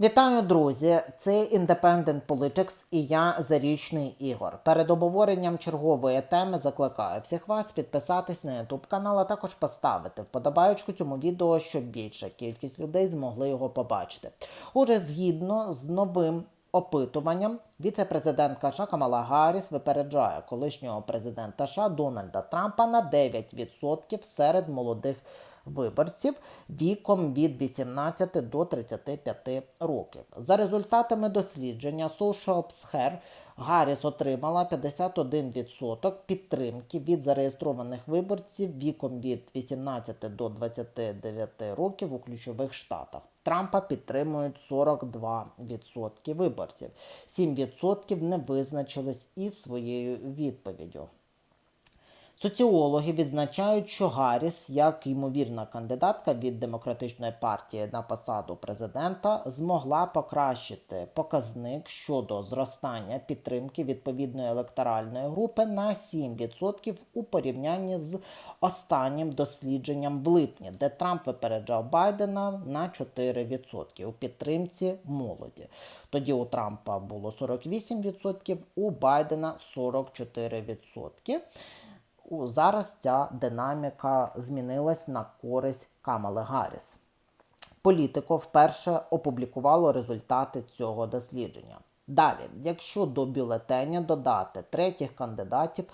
Вітаю, друзі! Це Independent Politics і я Зарічний Ігор. Перед обговоренням чергової теми закликаю всіх вас підписатись на YouTube канал, а також поставити вподобаючку цьому відео, щоб більша кількість людей змогли його побачити. Отже, згідно з новим опитуванням, віце-президентка США Камала Гарріс випереджає колишнього президента США Дональда Трампа на 9% серед молодих виборців віком від 18 до 35 років. За результатами дослідження Social Pscher Гарріс отримала 51% підтримки від зареєстрованих виборців віком від 18 до 29 років у ключових штатах. Трампа підтримують 42% виборців. 7% не визначились із своєю відповіддю. Соціологи відзначають, що Гарріс, як ймовірна кандидатка від демократичної партії на посаду президента, змогла покращити показник щодо зростання підтримки відповідної електоральної групи на 7% у порівнянні з останнім дослідженням в липні, де Трамп випереджав Байдена на 4% у підтримці молоді. Тоді у Трампа було 48%, у Байдена 44%. Зараз ця динаміка змінилась на користь Камали Гарріс. Політико вперше опублікувало результати цього дослідження. Далі, якщо до бюлетеня додати третіх кандидатів,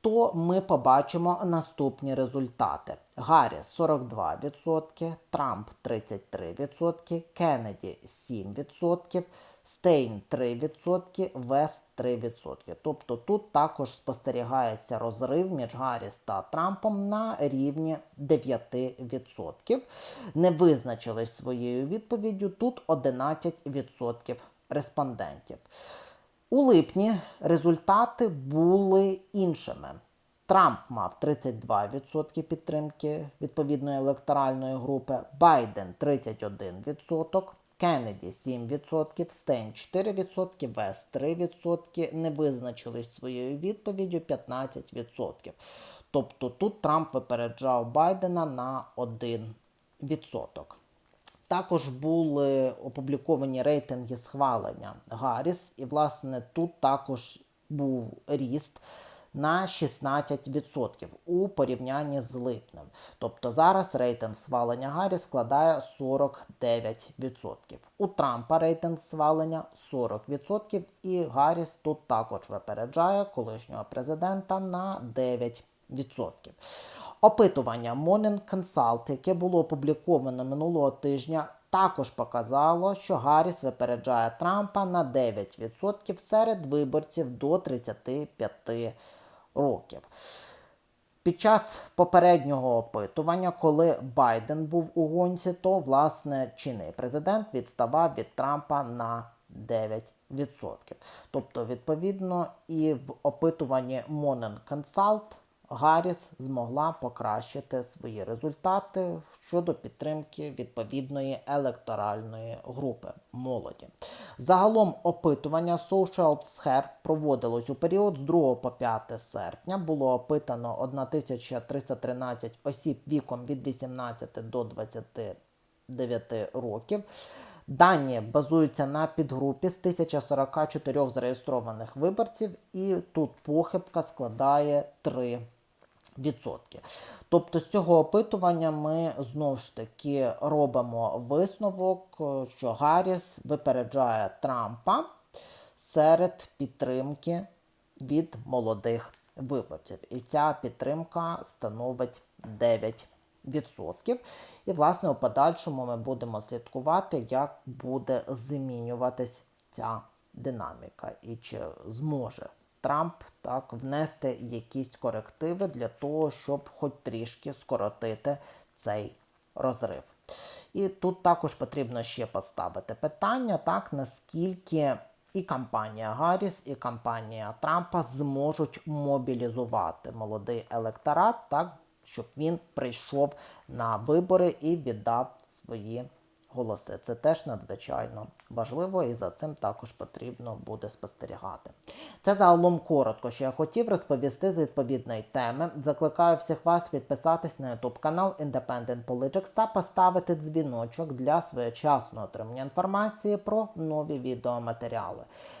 то ми побачимо наступні результати: Гарріс 42%, Трамп 33%, Кеннеді 7%, Стейн 3%, Вест 3%. Тобто тут також спостерігається розрив між Гарріс та Трампом на рівні 9%. Не визначились своєю відповіддю тут 11% респондентів. У липні результати були іншими. Трамп мав 32% підтримки відповідної електоральної групи, Байден 31%, Кеннеді 7%, Стейн 4%, Вест 3%, не визначились своєю відповіддю 15%. Тобто тут Трамп випереджав Байдена на 1%. Також були опубліковані рейтинги схвалення Гарріс, і, власне, тут також був ріст на 16% у порівнянні з липнем. Тобто зараз рейтинг схвалення Гарріс складає 49%. У Трампа рейтинг схвалення 40%, і Гарріс тут також випереджає колишнього президента на 9%. Опитування Morning Consult, яке було опубліковано минулого тижня, також показало, що Гарріс випереджає Трампа на 9% серед виборців до 35 років. Під час попереднього опитування, коли Байден був у гонці, то власне чинний президент відставав від Трампа на 9%. Тобто, відповідно, і в опитуванні Morning Consult Гарріс змогла покращити свої результати щодо підтримки відповідної електоральної групи молоді. Загалом опитування Social Pscher проводилось у період з 2 по 5 серпня. Було опитано 1313 осіб віком від 18 до 29 років. Дані базуються на підгрупі з 1044 зареєстрованих виборців, і тут похибка складає 3%. Тобто з цього опитування ми знову ж таки робимо висновок, що Гарріс випереджає Трампа серед підтримки від молодих виборців. І ця підтримка становить 9%. І, власне, у подальшому ми будемо слідкувати, як буде змінюватись ця динаміка і чи зможе Трамп так внести якісь корективи для того, щоб хоч трішки скоротити цей розрив. І тут також потрібно ще поставити питання, так наскільки і кампанія Гарріс, і кампанія Трампа зможуть мобілізувати молодий електорат, так, щоб він прийшов на вибори і віддав свої голоси. Це теж надзвичайно важливо, і за цим також потрібно буде спостерігати. Це загалом коротко, що я хотів розповісти з відповідної теми. Закликаю всіх вас підписатись на YouTube канал Independent Politics та поставити дзвіночок для своєчасного отримання інформації про нові відеоматеріали.